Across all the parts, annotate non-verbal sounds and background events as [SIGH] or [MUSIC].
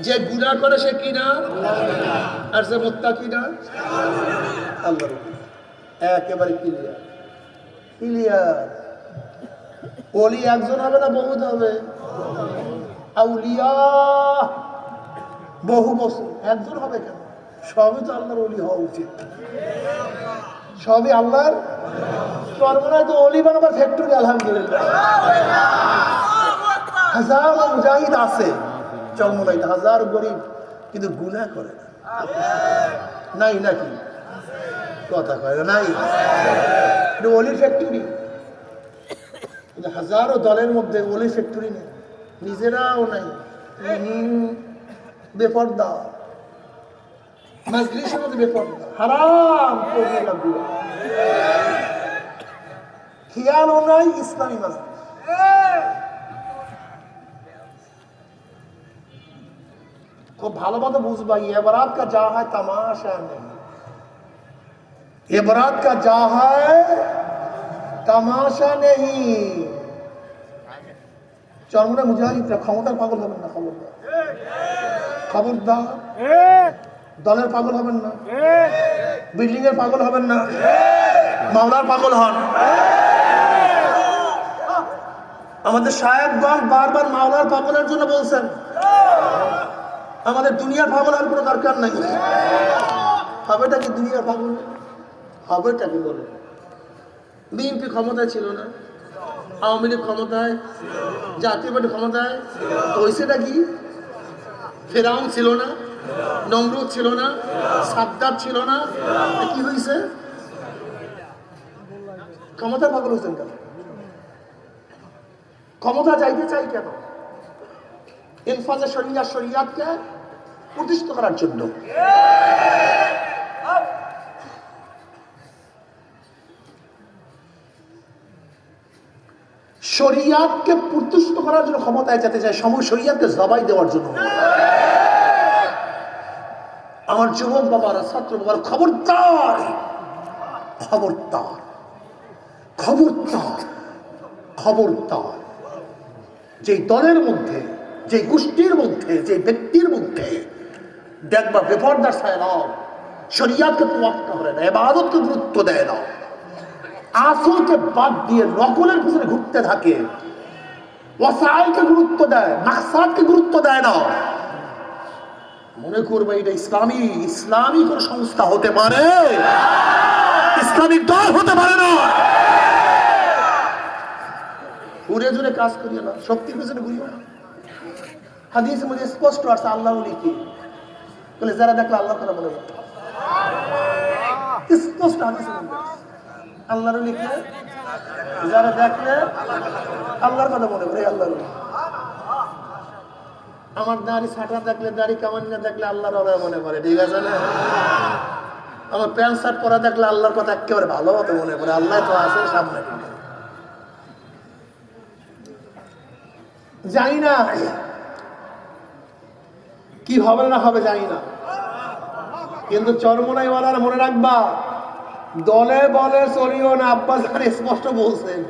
যে গুণা করে সে কি না আর যে মোত্তা কি না আল্লাহ একেবারে ক্লিয়ার ক্লিয়ার অলি একজন হবে না বহুত হবে? আউলিয়া। বহু বছর। একজন হবে কেন? সবই তো আল্লাহর অলি হওয়া উচিত। সবই আল্লাহর? সর্বনায় তো অলি বানাবার ফ্যাক্টরি আলহামদুলিল্লাহ। হাজার মুজাহিদ আছে। চরমনাইতে হাজার গরিব, কিন্তু গুনাহ করে না। নাই নাকি কথা কয় নাই। অলির ফ্যাক্টরি হাজারো দলের মধ্যে অলি ফ্যাক্টরি নেই। নিজেরাও নাই। বেপর্দা। মাজলিসের মধ্যে বেপর্দা। হারাম খেয়ালও নাই, ইসলামী মাজলিস খুব ভালো মতো বুঝবা এবারাত কা যা হয় তামাশা নেই এবারাত কা যা হয় তামাশা নেই চরমনা মুজাহিদরা ক্ষমতার পাগল হবেন না খবর খবরদার খবরদার দলের পাগল হবেন না বিল্ডিং এর পাগল হবেন না মাওলার পাগল হন আমাদের সাহেবগঞ্জ বারবার মাওলার পাগলের জন্য বলছেন। আমাদের দুনিয়ার পাগল কোনো দরকার নাই। হবেটা কি দুনিয়ার পাগল হবেটা কি বলে বিএনপি ক্ষমতায় ছিল না। আওয়ামী লীগ ক্ষমতায়। জাতীয় পার্টি ক্ষমতায়। হয়েছেটা কি? ফেরাউন ছিল না। নমরুদ ছিল না। সাদ্দার ছিল না। কি হয়েছে ক্ষমতা পাগল হয়েছেন কেন? ক্ষমতা চাইতে চাই কেন? ইনফাজে শরিয়া শরিয়াতকে প্রতিষ্ঠিত করার জন্য। শরিয়াতকে প্রতিষ্ঠিত করার জন্য ক্ষমতায় যেতে চায়, সময় শরিয়াতকে জবাই দেওয়ার জন্য। আমার যুবক বাবারা, ছাত্র বাবার খবরদার। খবরদার। খবরদার। খবরদার। যেই দলের মধ্যে যে গোষ্ঠীর মধ্যে যে ব্যক্তির মধ্যে দেখবা বেপরদার সায়লাম শরিয়াতকে তোয়াক্কা করে না এবাদতকে গুরুত্ব দেয় না। আসলকে বাদ দিয়ে নকলের পিছনে ঘুরতে থাকে। ওয়াসাইলকে গুরুত্ব দেয়, মাকসাদকে গুরুত্ব দেয় না। মনে করবে এটা ইসলামী ইসলামী কোন সংস্থা হতে পারে? ইসলামিক দল হতে পারে না। ঘুরে জুড়ে কাজ করিও না, শক্তির পিছনে ঘুরিও না। হাদিসের মধ্যে স্পষ্ট আছে আল্লাহ কি বলে যারা দেখলে আল্লাহ কথা বলে স্পষ্ট আছে। আল্লাহর লিখে যারা দেখলে আল্লাহর কথা মনে করে আল্লাহর আমার দাড়ি ছাটা দেখলে, দাড়ি কামান না দেখলে আল্লাহর ওরা মনে করে, ঠিক আছে না? আমার প্যান্ট শার্ট পরা দেখলে আল্লাহর কথা একেবারে ভালো মতো মনে করে, আল্লাহ তো আছে সামনে। জানি না। কি হবে না হবে জানি না। কিন্তু চরমনাইওয়ালার মনে রাখবা, দলে বলে চলিও না। আব্বাস স্পষ্ট বলছেন।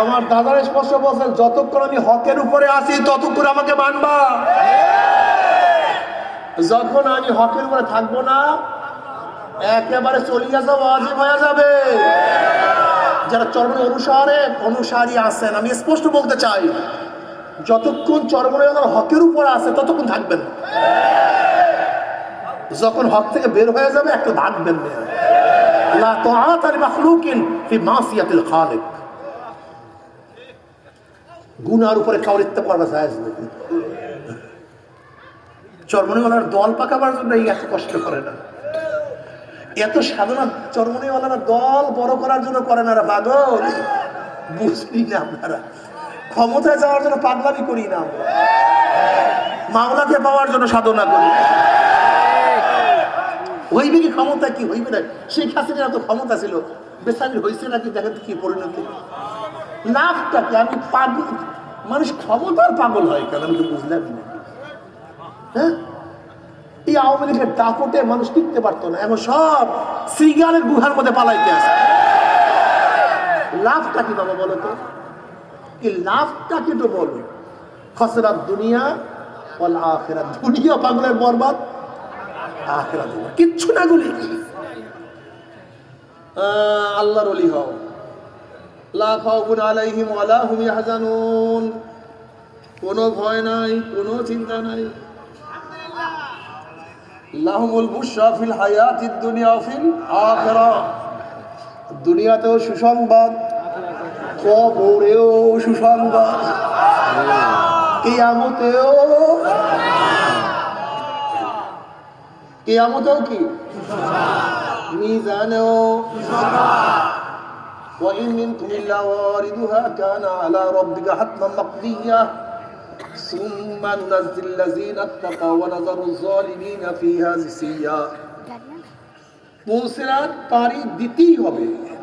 আমার দাদার স্পষ্ট বলছেন, যতক্ষণ আমি হকের উপরে আছি, ততক্ষণ আমাকে মানবা। যখন আমি হকের উপরে থাকব না, একেবারে চলিয়া যাওয়া অজীব হয়ে যাবে। যারা চরমনে অনুসারে অনুসারী আছেন, আমি স্পষ্ট বলতে চাই যতক্ষণ চরমনে হকের উপর আছে, ততক্ষণ থাকবেন। যখন হক থেকে বের হয়ে যাবে, একটু থাকবেন না লা তাআতা লিমাখলুকিন ফি মাসিয়াতিল গুনার উপরে কাউরিত্ব করা যায় নাকি দল পাকাবার জন্য এই এত কষ্ট করে না। এত সাধনা চরমনিওয়ালারা দল বড় করার জন্য করে না পাগল। বুঝলি না আপনারা? ক্ষমতায় যাওয়ার জন্য পাগলামি করি না। মামলাকে পাওয়ার জন্য সাধনা করি। হইবে কি ক্ষমতা কি? হইবে না। শেখ হাসিনার তো ক্ষমতা ছিল। বেসামিল হয়েছে নাকি? দেখেন কি পরিণতি। লাভটা কি? আমি পাগল মানুষ ক্ষমতার পাগল হয় কেন? আমি তো বুঝলাম না। হ্যাঁ? এই আওয়ামী লীগের দাপটে মানুষ টিকতে পারতো না। এখন সব সিগারের গুহার মধ্যে পালাইতে আসে লাভটা কি বাবা বলো তো? কি লাভটা কি তো বলো খসরাত দুনিয়া, ওয়াল আখিরাত দুনিয়া, পাগলের বরবাদ, আখিরাত কিচ্ছু না গুলি। আল্লাহর অলি হও। লা খাউফুন আলাইহিম ওয়ালা হুম ইয়াহজানুন। কোনো ভয় নাই, কোনো চিন্তা নাই। লাহুমুল বুশরা ফিল হায়াতিদ দুনিয়া ফিল আখিরাহ দুনিয়াতেও সুসংবাদ কবরেও সুসংবাদ কিয়ামতেও কিয়ামতেও কি মিজানেও وإن منكم إلا واردها كان على ربك حتما مقضيا ثم ننزل الذين اتقوا ونذر الظالمين فيها جثيا পুলসিরাত পারি দিতেই হবে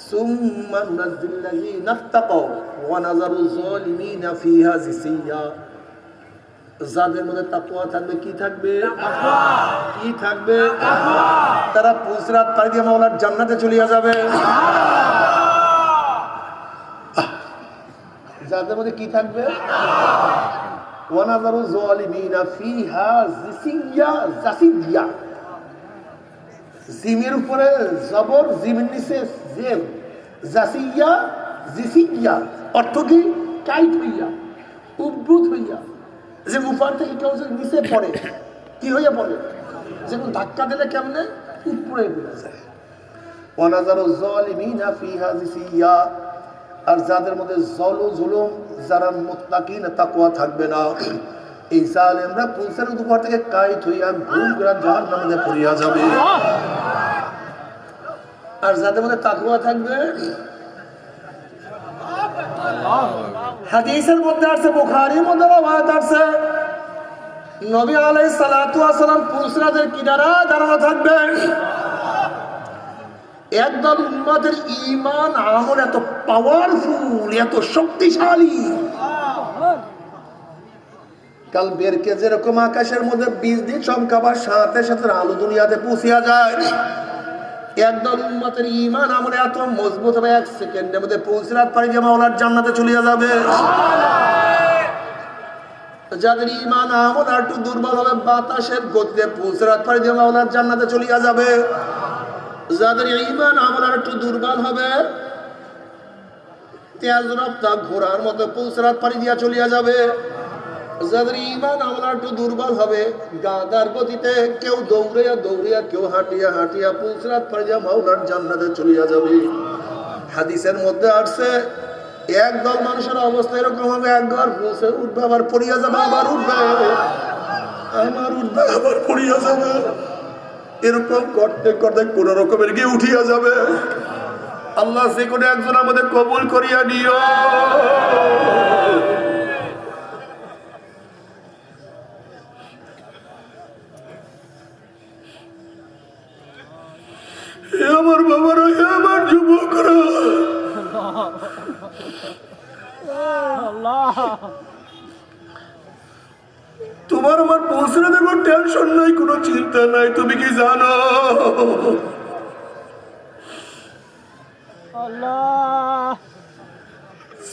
ثم ننزل الذين اتقوا ونذر الظالمين فيها جثيا যাদের মধ্যে তাকওয়া থাকবে কি থাকবে কি থাকবে তারা পুসরাত পাড়ি দিয়ে মাওলার জান্নাতে চলিয়া যাবে যাদের মধ্যে কি থাকবে ওয়ানাজারু যালিমিনা ফিহা জিসিয়া জাসিয়া জিমের উপরে জবর জিমের নিচে জের জাসিয়া জিসিয়া অর্থ কি টাইট হইয়া, উদ্ভূত হইয়া। যে থেকে কেউ যে নিচে পড়ে, কি হইয়া পড়ে? যেমন ধাক্কা দিলে কেমনে? উপরে যায়। আর যাদের মধ্যে জল জুলুম, যারা মুত্তাকিন, তাকওয়া থাকবে না। এই জালেমরা পুলিশের উপর থেকে কাইট হইয়া ঘুম করে নামে পড়িয়া যাবে। আর যাদের মধ্যে তাকওয়া থাকবে, হাদিসের মধ্যে আছে বুখারীর মধ্যে রওয়ায়াত আছে নবী আলাই সালাতু ওয়াস সালাম পুলিশরাদের কিনারা দাঁড়ানো থাকবে। একদল উম্মাদের ইমান আমল এত পাওয়ারফুল এত শক্তিশালী। কাল বেরকে যেরকম আকাশের মধ্যে বীজ দিয়ে চমকাবার সাথে সাথে আলো দুনিয়াতে পৌঁছিয়া যায়। একদল উম্মতের ইমান আমলে এত মজবুত হবে, এক সেকেন্ডের মধ্যে পৌঁছরাত পারি যে মাওলার জান্নাতে চলিয়া যাবে। যাদের ইমান আমল আর একটু দুর্বল হবে, বাতাসের গতিতে পৌঁছরাত পারি যে মাওলার জান্নাতে চলিয়া যাবে। যাদের ইমান আমল আর একটু দুর্বল হবে, তেজ রপ্তা ঘোড়ার মতো পৌঁছরাত পাড়ি দিয়া চলিয়া যাবে। যাদের ইমান আমল আর একটু দুর্বল হবে গাদার গতিতে কেউ দৌড়িয়া দৌড়িয়া কেউ হাঁটিয়া হাঁটিয়া পৌঁছরাত পাড়ি মাওলার জান্নাতে চলিয়া যাবে। হাদিসের মধ্যে আসছে একদল মানুষের অবস্থা এরকম হবে একবার পৌঁছে উঠবে, আবার পড়িয়া যাবে, আবার উঠবে। আমার উঠবে, আবার পড়িয়া যাবে। এরকম করতে করতে কোন রকমের গিয়ে উঠিয়া যাবে। আল্লাহ সে কোনো একজন আমাদের কবুল করিয়া নিও। আমার বাবারা আমার যুবকরা। তোমার আমার পৌঁছানো দেখো টেনশন নাই কোনো চিন্তা নাই তুমি কি জানো?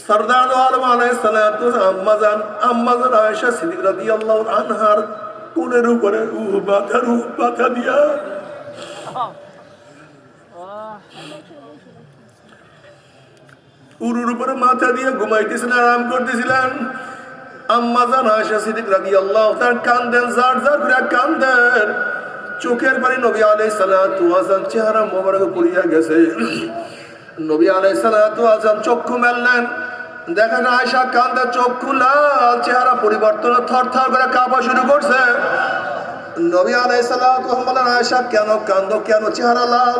সরদার আলম আলাইহিসসালাতু আম্মাজান আম্মাজান আয়েশা সিদ্দিক রাদিয়াল্লাহু আনহার কোলের উপরে উ মাথার উ মাথা দিয়া। উরুর উপরে মাথা দিয়ে ঘুমাইতেছিলেন আরাম করতেছিলেন। আম্মাজান আয়েশা সিদ্দিক রাদিয়াল্লাহু তাআলা কান্দেন জার জার করে কান্দেন। চোখের পানি নবী আলাইহিস সালাতু ওয়াসালাম চেহারা মোবারক পড়িয়া গেছে। নবী আলাইহিস সালাতু ওয়াসালাম চক্ষু মেললেন। দেখেন আয়েশা কান্দে, চক্ষু লাল, চেহারা পরিবর্তন থর থর করে কাঁপা শুরু করছে। নবী আলাইহিস সালাতু বলেন আয়েশা, কেন কান্দো? কেন চেহারা লাল?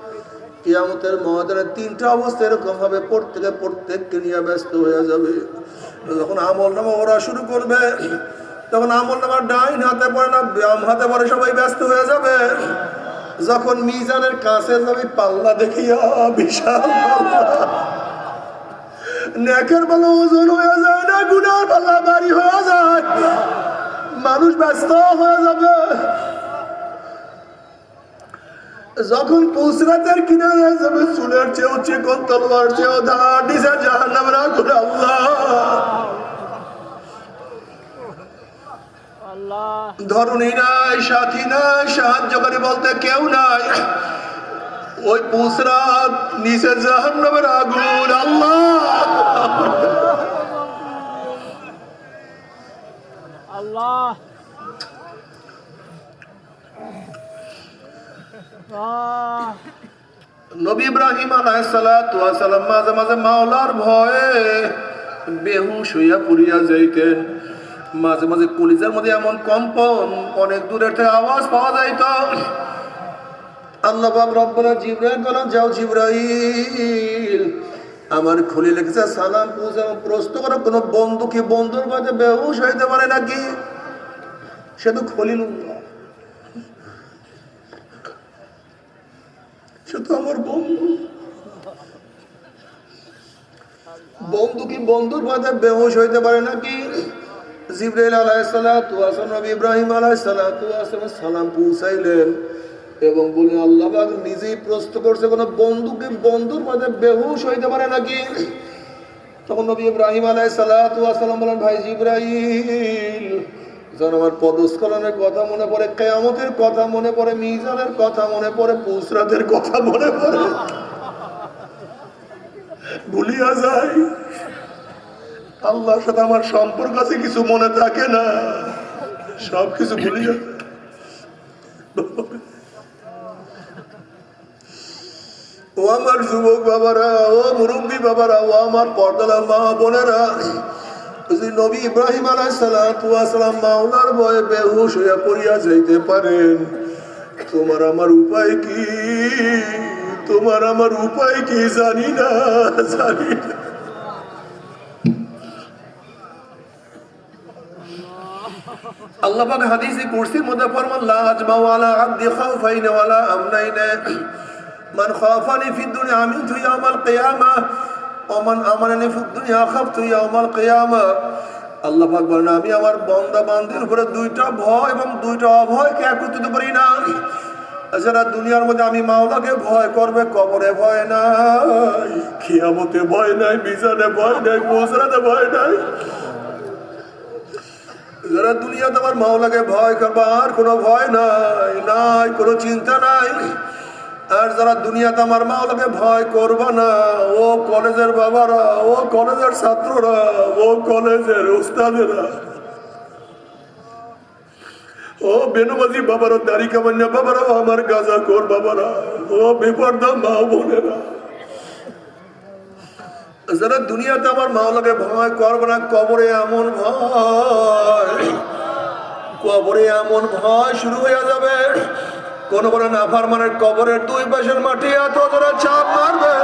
কিয়ামতের মহাদানের তিনটা অবস্থা এরকম ভাবে প্রত্যেকে প্রত্যেককে নিয়ে ব্যস্ত হয়ে যাবে। যখন আমল নামা ওরা শুরু করবে, তখন আমল নামার ডাইন হাতে পড়ে না ব্যায়াম হাতে পড়ে সবাই ব্যস্ত হয়ে যাবে। যখন মিজানের কাছে যাবে, পাল্লা দেখিয়া বিশাল নেকের বলো ওজন হয়ে যায় না, গুনার পাল্লা বাড়ি হয়ে যায়। মানুষ ব্যস্ত হয়ে যাবে। যখন পুসরাতের কিনারে যাবে চুলের চেয়েও চিকন তলোয়ার চেয়েও ধার নিচে জাহান নামের আগুন, আল্লাহ। ধরুনি নাই, সাথী নাই সাহায্যকারী বলতে কেউ নাই। ওই পুসরাত নিচে জাহান নামের আগুন, আল্লাহ। আল্লাহ। নবী ইব্রাহিম আলাইসালাম মাঝে মাঝে মাওলার ভয়ে বেহুশ হইয়া পড়িয়া যাইতেন। মাঝে মাঝে কলিজার মধ্যে এমন কম্পন, অনেক দূরের থেকে আওয়াজ পাওয়া যাইত। আল্লাহ বাব রব্বরা জিব্রাইল বলেন, যাও জিব্রাইল, আমার খুলি লিখেছে, সালাম পৌঁছে প্রশ্ন করো, কোনো বন্ধু কি বন্ধুর মধ্যে বেহুশ হইতে পারে নাকি? সে তো খলিলুল্লাহ সে তো আমার বন্ধু বন্ধু কি বন্ধুর মাঝে বেহুশ হইতে পারে নাকি? জিব্রাইল আলাইসালাতু আসলাম নবী ইব্রাহিম আলাইসালাতু আসলাম সালাম পৌঁছাইলেন এবং আল্লাহ পাক নিজেই প্রশ্ন করছে, কোনো বন্ধুকে বন্ধুর মাঝে বেহুশ হইতে পারে নাকি? তখন নবী ইব্রাহিম আলাইসালাতু আসলাম বলেন ভাই জিব্রাইল যখন আমার পদস্খলনের কথা মনে পড়ে, কেয়ামতের কথা মনে পড়ে, মিজানের কথা মনে পড়ে, পুসরাতের কথা মনে পড়ে। ভুলিয়া যায় আল্লাহর সাথে আমার সম্পর্ক আছে, কিছু মনে থাকে না। সব কিছু ভুলিয়া যায়। ও আমার যুবক বাবারা, ও মুরব্বী বাবারা, ও আমার পর্দালা মা বোনেরা নবী ইব্রাহিম আলাইসালাম মাওলার ভয়ে বেহুশ হইয়া পড়িয়া যাইতে পারেন। তোমার আমার উপায় কি? তোমার আমার উপায় কি? জানি না জানি না। আল্লাহ পাক হাদিসে কুরসির মধ্যে ফরমান, লা আজমাউ আলা আবদি খাউফাইন ওয়ালা আমনাইন। মান খাফানি ফি দুনিয়া আমিনতু ইয়াউমাল কিয়ামা। ওয়া মান আমানানি ফি দুনিয়া খাফতু ইয়াউমাল কিয়ামা। আল্লাহ পাক বলেন, আমি আমার বান্দা বান্দির উপরে দুইটা ভয় এবং দুইটা অভয়কে একত্রিত করি না। যারা দুনিয়ার মধ্যে আমি মাওলাকে ভয় করবে, কবরে ভয় নাই, কিয়ামতে ভয় নাই, মিজানে ভয় নাই পৌঁছাতে ভয় নাই। যারা দুনিয়াতে আমার মাওলাকে ভয় করবে আর কোনো ভয় নাই নাই, কোনো চিন্তা নাই। আর যারা দুনিয়াতে আমার মাওলাকে ভয় করবে না, ও কলেজের বাবারা, ও কলেজের ছাত্ররা, ও কলেজের উস্তাদেরা। ও বেনুবাজি বাবারা, দাড়ি কামান্যা বাবারা আমার গাজা কর বাবারা, ও বিপর্দা মা বোনেরা। যারা দুনিয়াতে আমার মাওলাকে ভয় করবে না, কবরে এমন ভয়। কবরে এমন ভয় শুরু হয়ে যাবে। কোন কোন নাফার মানে কবরের দুই পাশের মাটি এত ধরে চাপ মারবে।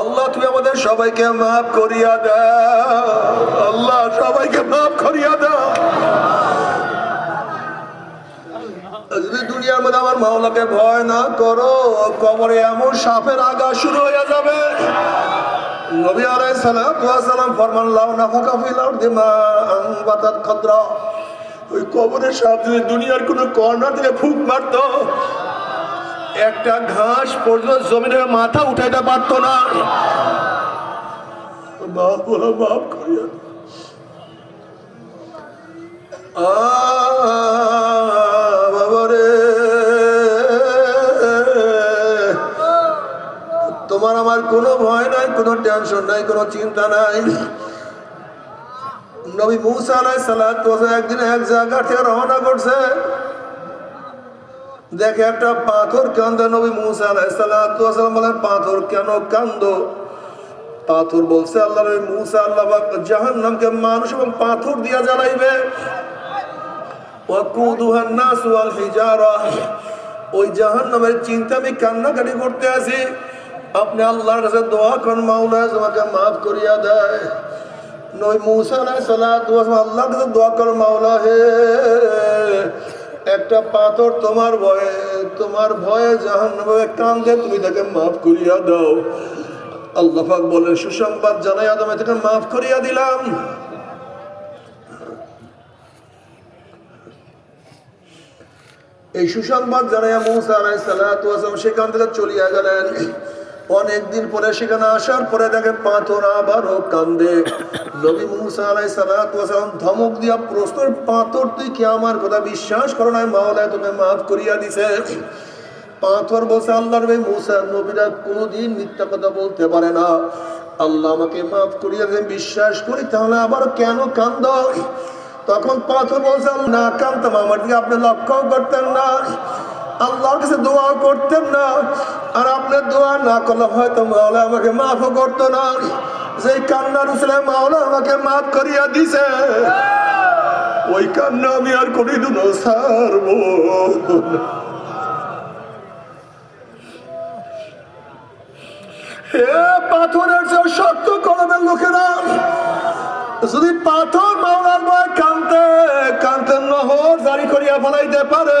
আল্লাহ, তুমি আমাদের সবাইকে মাফ করিয়া দাও। আল্লাহ, সবাইকে মাফ করিয়া দাও যদি দুনিয়ার আমার মাওলাকে ভয় না করো, কবরে এমন সাপের আগা শুরু হয়ে যাবে। নবী সালাম ফরমান, লাউ নাফাকা ফিল আরদি মা আনবাতাত খাদরা। ওই সাপ যদি দুনিয়ার কোনো কর্নার ফুক মারতো, একটা ঘাস পর্যন্ত জমিনের মাথা উঠাইতে পারতো না। মাফ বলো মাফ করিয়া আ তোমার আমার কোনো ভয় নাই, কোনো টেনশন নাই, কোনো চিন্তা নাই। নবী মুসা আলাই সালাত একদিন এক জায়গা থেকে রওনা করছে। দেখে একটা পাথর কান্দে নবী মুসা আলাই সালাত বলে, পাথর কেন কান্দো? পাথর বলছে আল্লাহ নবী মুসা আল্লাহ জাহান নামকে মানুষ এবং পাথর দিয়া জ্বালাইবে। ওয়াকুদুহান নাস ওয়াল হিজারা। ওই জাহান নামের চিন্তা আমি কান্নাকাটি করতে আছি। আপনি আল্লাহর কাছে দোয়া করেন মাওলা তোমাকে মাফ করিয়া দেয়। নই মুসা ওয়াস আল্লাহর কাছে দোয়া করেন মাওলা হে, একটা পাথর তোমার ভয়ে তোমার ভয়ে জাহান নামে কান্দে, তুমি তাকে মাফ করিয়া দাও। আল্লাহ পাক বলেন, সুসংবাদ জানাই আদম তাকে মাফ করিয়া দিলাম। এই সুসংবাদ জানাইয়া মুসা আলাই সালাম সেখান থেকে চলিয়া গেলেন। অনেকদিন পরে সেখানে আসার পরে দেখে পাথর আবারও কান্দে। [COUGHS] নবী মুসা আলাই সালাম ধমক দিয়া প্রশ্ন পাথর তুই কি আমার কথা বিশ্বাস করো না মাওলায় তোকে মাফ করিয়া দিছে। পাথর বসে আল্লাহ নবী মুসা নবীরা কোনোদিন মিথ্যা কথা বলতে পারে না। আল্লাহ আমাকে মাফ করিয়া দিলেন বিশ্বাস করি তাহলে আবার কেন কান্দ? তখন পাথর বলছে না কানতাম আমার দিকে আপনি লক্ষ্য করতেন না। আল্লাহর কাছে দোয়া করতেন না। আর আপনার দোয়া না করলে হয়তো মাওলা আমাকে মাফও করতো না। যে কান্নার উসলে মাওলা আমাকে মাফ করিয়া দিছে। ওই কান্না আমি আর কোনোদিনও ছাড়বো। না। হে পাথরের যে শক্ত লোকেরা, যদি পাথর মাওলার ভয় কানতে কানতে নহর জারি করিয়া ফেলাইতে পারে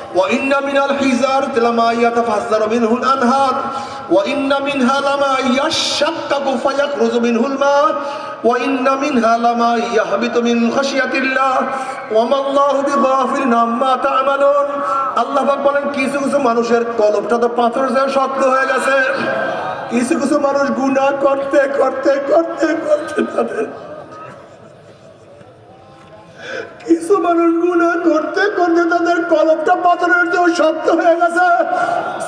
মিনাল হিজার লামা ইয়াতাফাজ্জারু মিনহুল আনহার ওয়া ইন্না মিনহা লামা ইয়াশাক্কাকু ফায়াখরুজু মিনহুল মা ওয়া ইন্না মিনহা লামা ইয়াহবিতু মিন খাশিয়াতিল্লাহ ওয়া মাল্লাহু বিগাফিলিন আম্মা তা'মালুন আল্লাহ পাক বলেন, কিছু কিছু মানুষের কলবটা তো পাথর যে শক্ত হয়ে গেছে। কিছু কিছু মানুষ গুণা করতে করতে করতে করতে তাদের কিছু মানুষ গুণা করতে করতে তাদের কলমটা পাথরের চেয়েও শক্ত হয়ে গেছে।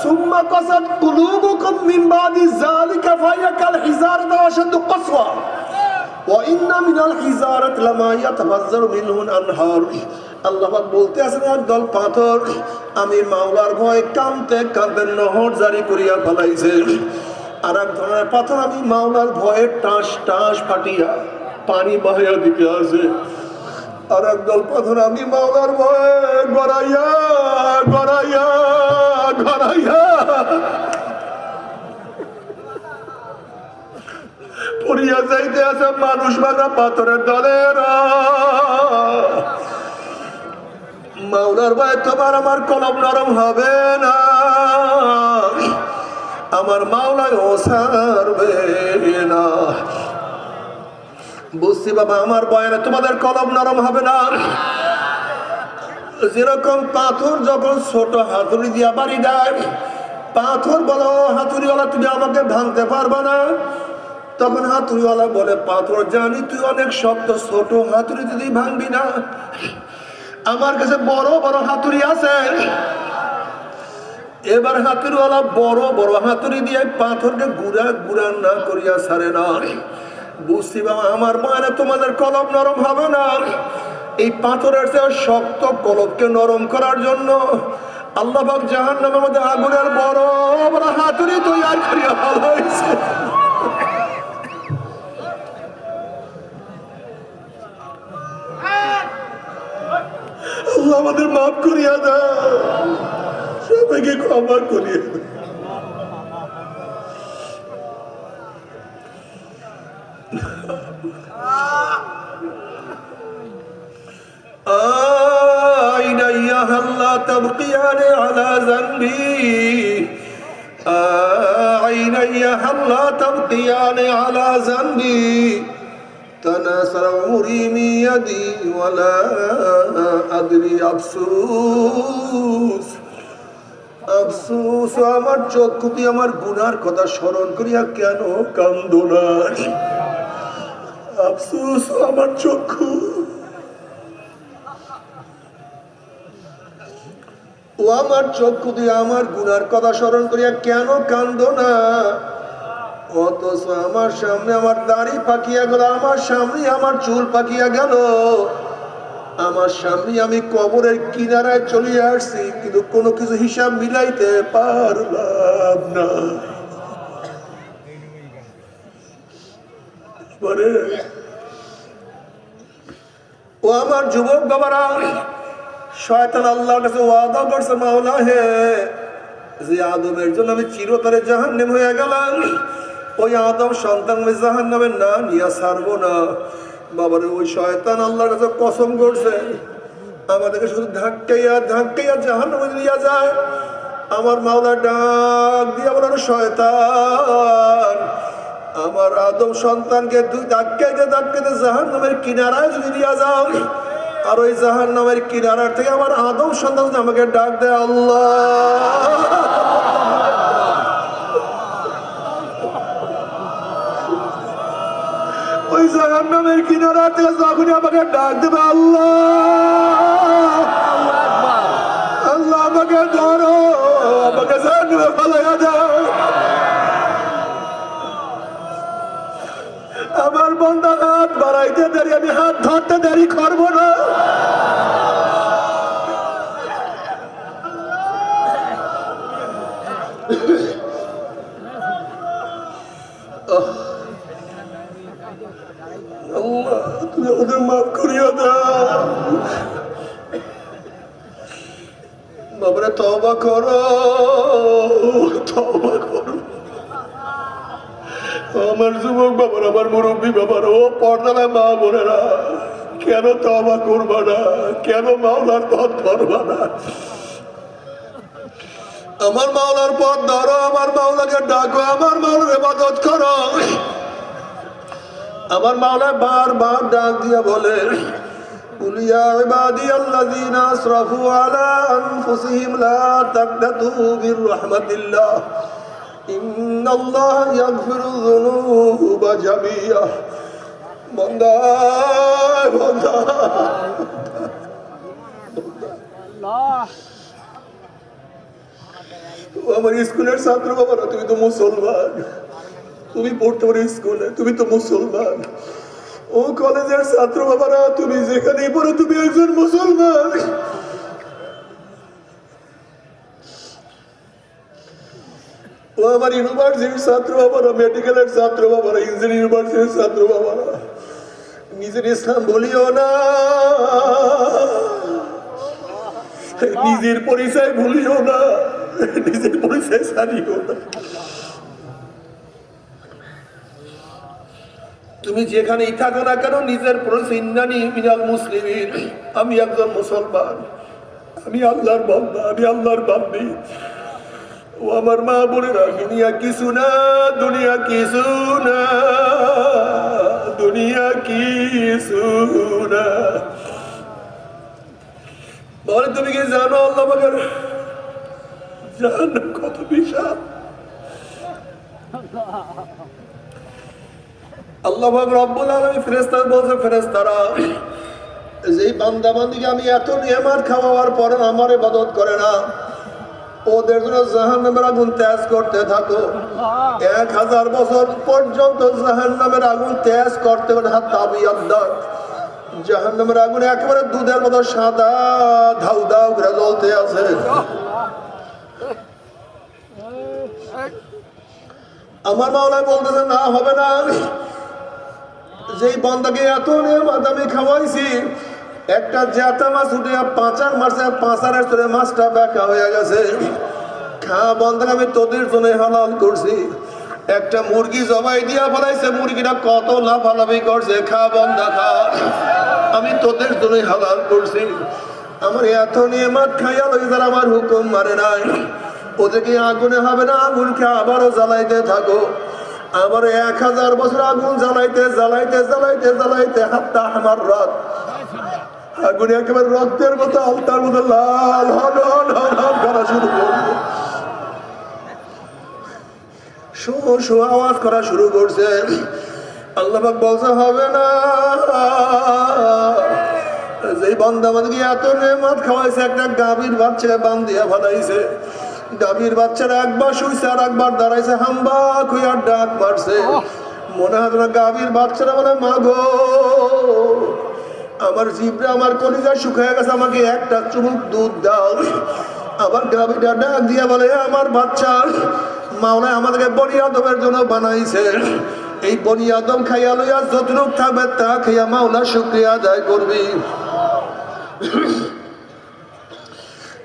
সুম্মা কসাত কুলুবুকুম মিন বাদি যালিকা ফাহিয়া কাল হিজারাতি ওয়া আশাদ্দু কসওয়া। ওয়া ইন্না মিনাল হিজারাতি লামা ইয়াতাফাজ্জারু মিনহুল আনহার। আল্লাহ বলতে আছেন একদল পাথর, আমি মাওলার ভয় কামতে কাঁদতে নহর জারি করিয়া ফেলাইছে। আর এক ধরনের পাথর, আমি মাওলার ভয়ে টাস টাস ফাটিয়া পানি বাহিয়া দিতে আছে আর একদল পাথর আমি মাওলার ভয়ে গড়াইয়া গড়াইয়া গড়াইয়া। পড়িয়া যাইতে আছে মানুষ বানা পাথরের দলেরা মাওলার ভয়ে তোমার আমার কলম নরম হবে না। আমার মাওলায় ও সারবে না। বুঝছি বাবা, আমার বয়ানে তোমাদের কলম নরম হবে না? যেরকম পাথর যখন ছোট হাতুড়ি দিয়া বাড়ি দেয়, পাথর বলো, হাতুড়িওয়ালা, তুমি আমাকে ভাঙতে পারবে না? তখন হাতুড়িওয়ালা বলে, পাথর জানি, তুই অনেক শক্ত, ছোট হাতুড়ি তুই ভাঙবি না, আমার কাছে বড় বড় হাতুড়ি আছে। এবার হাতুড়িওয়ালা বড় বড় হাতুড়ি দিয়ে পাথরকে গুড়া গুড়া না করিয়া সারে না। বুঝছি বাবা আমার মানে তোমাদের কলম নরম হবে না। এই পাথরের চেয়ে শক্ত কলবকে নরম করার জন্য আল্লাহ পাক জাহান নামের মধ্যে আগুনের বড় বড় হাতুড়ি তৈরি করিয়া ভালো হয়েছে। আমাদের মাফ করিয়া দাও সবাইকে ক্ষমা করিয়া দাও أين أيها الله تبقيان على ذنبي أين أيها الله تبقيان على ذنبي تناثر عمري من يدي ولا أدري أفسوس আফসোস আমার চক্ষু দিয়ে আমার গুনার কথা স্মরণ করিয়া কেন কান্দ না আফসোস, আমার চক্ষু। ও আমার চক্ষু দিয়ে আমার গুনার কথা স্মরণ করিয়া কেন কান্দ না? অথচ আমার সামনে আমার দাড়ি পাকিয়া গেল, আমার সামনে আমার চুল পাকিয়া গেল। আমার সামনে আমি কবরের কিনারায় চলে আসছি, কিন্তু কোনো কিছু হিসাব মিলাইতে পারলাম না। ও আমার যুবক বাবারা, শয়তান আল্লাহর কাছে ওয়াদা করছে, মাওলা হে, যে আদমের জন্য আমি চিরতরে জাহান্নাম হয়ে গেলাম। ওই আদম সন্তান আমি জাহান্নামে না নিয়ে ছাড়বো না। বাবারে, ওই শয়তান আল্লাহর কাছে কসম করছে, আমাদেরকে শুধু ধাক্কাইয়া ধাক্কাইয়া জাহান্নামে নিয়ে যায়। আমার মাওলা ডাক দিয়ে বলার শয়তান আমার আদম সন্তানকে দুই ধাক্কাইতে ধাক্কাইতে জাহান নামের কিনারায় যদি নিয়ে যাও, আর ওই জাহান নামের কিনারার থেকে আমার আদম সন্তান আমাকে ডাক দেয়, আল্লাহ। ওই জাহান নামের কিনারা থেকে যখনই আমাকে ডাক দেবে, আল্লাহ। আল্লাহ আমাকে ধরো, আমাকে জাহান্নামে ফেলাইয়া দাও। বাড়াইতে দেরি, আমি হাত ধরতে দেরি করব না। তুমি আমাদের মাফ করিয়া দাও তবা করো তবা আমার যুবক বাবার আমার মুরব্বী বাবার ও পর্দায় মা বোনেরা কেন তবা করবা না কেন মাওলার পথ ধরবা না আমার মাওলার পথ ধরো আমার মাওলাকে ডাকো আমার মাওলার ইবাদত করো আমার মাওলা বারবার ডাক দিয়া বলে قل يا عبادي الذين اسرفوا على انفسهم لا تقنطوا من رحمة الله ان الله يغفر الذنوب جميعا বন্দা বন্দা আল্লাহ ও আমার স্কুলের ছাত্র বাবারা তুমি তো মুসলমান তুমি পড়তে পারো স্কুলে তুমি তো মুসলমান ও কলেজের ছাত্র বাবারা তুমি যেখানেই পড়ো তুমি একজন মুসলমান ও আমার ইউনিভার্সিটির ছাত্র বাবারা মেডিকেলের ছাত্র বাবারা ইঞ্জিনিয়ারিং ইউনিভার্সিটির ছাত্র বাবারা নিজের ইসলাম বলিও না। নিজের পরিচয় ভুলিও না। নিজের পরিচয় ছাড়িও না। তুমি যেখানেই থাকো না কেন, নিজের পরিচয় ইন্দানি মিনাল মুসলিমিন। আমি একজন মুসলমান। আমি আল্লাহর বান্দা, আমি আল্লাহর বান্দি। ও আমার মা বোনেরা, দুনিয়া কিছু না, দুনিয়া কিছু না, দুনিয়া কিছু না। বলে তুমি কি জানো আল্লাহ জানো কত বিশাল? আল্লাহ রব্বুল আলমী ফেরেস্তা বলছে ফেরেস্তারা যেই বান্দা বান্দিকে আমি এত নিয়ামাত খাওয়ার পরে আমার ইবাদত করে না ওদের জন্য জাহান নামের আগুন তেজ করতে থাকো। এক হাজার বছর পর্যন্ত জাহান নামের আগুন তেজ করতে পারে হাত তাবি আদার জাহান নামের আগুন একেবারে দুধের মতো সাদা ধাউ ধাউ করে জ্বলতে আছে। আমার মাওলায় বলতেছে, না, হবে না। যেই বন্দাকে এত নিয়মাত আমি খাওয়াইছি একটা জ্যাতা মাছ উঠে পাঁচার মাসে পাঁচারের চলে মাছটা বেঁকা হয়ে গেছে। খা বন্দাকে আমি তোদের জন্য হালাল করছি। একটা মুরগি জবাই দিয়া ফেলাইছে, মুরগিটা কত লাফালাফি করছে, খা বন্দা খা। আমি তোদের জন্য হালাল করছি। আমার এত নিয়মাত খাইয়া লই যারা আমার হুকুম মারে নাই। ওদেরকে আগুনে হবে না? আগুন আগুনকে আবারও জ্বালাইতে থাকো। আবার এক হাজার বছর আগুন জ্বালাইতে জ্বালাইতে জ্বালাইতে জ্বালাইতে হাতটা আমার রাত আগুন একেবারে রক্তের মতো, আলতার মতো, লাল, হন হন হন হন করা শুরু করল। শো শো আওয়াজ করা শুরু করছে। আল্লাহ পাক বলছে, হবে না। যেই বান্দা আমাদেরকে এত নেমাত খাওয়াইছে, একটা গাভীর বাচ্চাকে বান দিয়ে ফলাইছে। গাভীর বাচ্চারা একবার শুইছে আর একবার দাঁড়াইছে, হাম্বা খুইয়ার ডাক মারছে। মনে হয় না গাভীর বাচ্চারা বলে, মাগো। আমার জিবরা আমার কলিজা শুকায় গেছে, আমাকে একটা চুমুক দুধ দাও। আবার গাভীটা ডাক দিয়ে বলে আমার বাচ্চা মাওলায় আমাদেরকে বনি আদমের জন্য বানাইছে। এই বনি আদম খাইয়া লইয়া যতটুক থাকবে, তা খাইয়া মাওলা শুক্রিয়া আদায় করবি।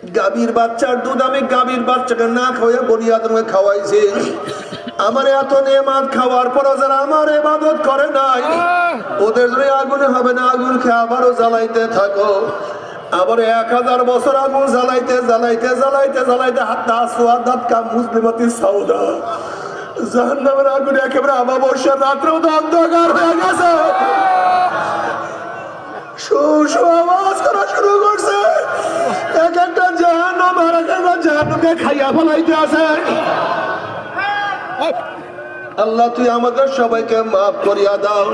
গাভীর বাচ্চার দুধ আমি গাভীর বাচ্চাকে না খাওয়া বনি আদমকে খাওয়াইছি। আমার এত নেমাত খাওয়ার পর যারা আমার এবাদত করে নাই ওদের জন্য আগুনে হবে না আগুন খেয়ে আবারও জ্বালাইতে থাকো। আবার এক হাজার বছর আগুন জ্বালাইতে জ্বালাইতে জ্বালাইতে জ্বালাইতে হাতটা আসোয়াদ দাঁত কাম মুসলিমতি সাউদা। জাহান্নামের আগুন একেবারে আমাবস্যার রাত্রেও তো অন্ধকার হয়ে গেছে। শো আওয়াজ করা শুরু করছে। এক একটা জাহান্নাম আর এক একটা জাহান্নামকে খাইয়া ফলাইতে আছে। আল্লাহ তুই আমাদের সবাইকে মাফ করিয়া দাও।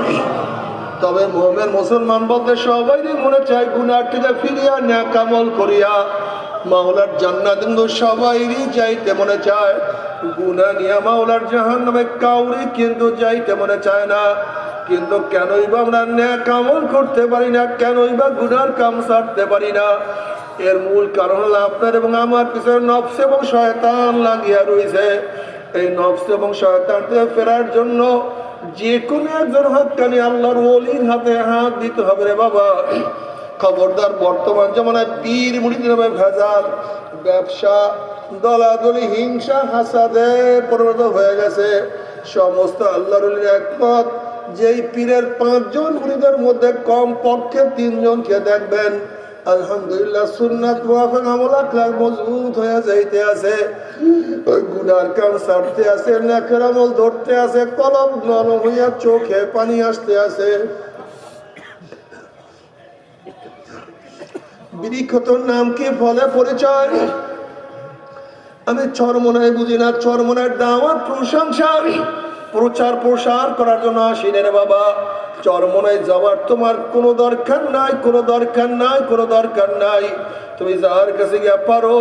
তবে মোহামের মুসলমান বলতে সবাই মনে চায় গুনার থেকে ফিরিয়া ন্যাকামল করিয়া। মাওলার জান্নাত কিন্তু সবাইরই যাইতে মনে চায়। গুনা নিয়ে মাওলার জাহান নামে কাউরি কিন্তু যাইতে মনে চায় না। কিন্তু কেনই বা আমরা ন্যাকামল করতে পারি না কেনই বা গুনার কাম সারতে পারি না। এর মূল কারণ হলো আপনার এবং আমার পিছনে নফস এবং শয়তান লাগিয়া রয়েছে এই নফস এবং শয়তান থেকে ফেরার জন্য যে কোনো একজন হাতকানি আল্লাহর ওলির হাতে হাত দিতে হবে রে বাবা। খবরদার বর্তমান জমানায় পীর মুড়িতে নামে ভেজাল, ব্যবসা, দলাদলি, হিংসা, হাসাদে পরিণত হয়ে গেছে। সমস্ত আল্লাহর একমত, যেই পীরের পাঁচজন মুড়িদের মধ্যে কম পক্ষে তিনজনকে দেখবেন। আলহামদুলিল্লাহ, সুন্নাত মুআফিক আমল আখলাক মজবুত হয়ে যাইতে আছে। গুনার কাম ছাড়তে আছে, নেকের আমল ধরতে আছে, কলম নরম হইয়া চোখে পানি আসতে আছে। বৃক্ষতর নাম কি ফলে পরিচয়? আমি চরমনায় বুঝি না, চরমনায় দাওয়াত প্রশংসা। প্রচার প্রসার করার জন্য আসি রে বাবা। চরমনায় যাওয়ার তোমার কোনো দরকার নাই, কোনো দরকার নাই, কোনো দরকার নাই। তুমি যার কাছে গিয়া পারো,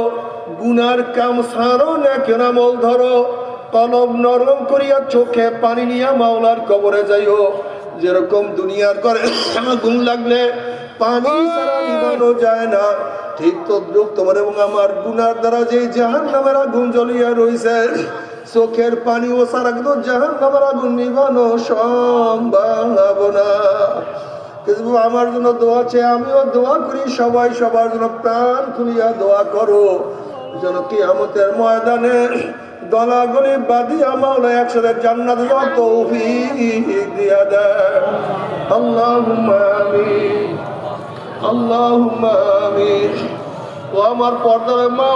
গুনার কাম সারো না কেন আমল ধরো। কলম নরম করিয়া চোখে পানি নিয়া মাওলার কবরে যাইও। যেরকম দুনিয়ার করে গুণ লাগলে পানি ছাড়া নিবানো যায় না। ঠিক তদ্রুপ তোমার এবং আমার গুনার দ্বারা যে জাহান নামের আগুন জ্বলিয়া রইছে। চোখের পানি ও সারা কিন্তু জাহান নামের আগুন নিবানো সম্ভব না। কিন্তু আমার জন্য দোয়া আছে আমিও দোয়া করি, সবাই সবার জন্য প্রাণ খুলিয়া দোয়া করো। যেন কি আমাদের ময়দানে গলাগলি বাদি আমার একসাথে জান্নাত তৌফিক দিয়া দেয়। আল্লাহুম্মা আমিন আল্লাহুম্মা আমিন। ও আমার পর্দার মা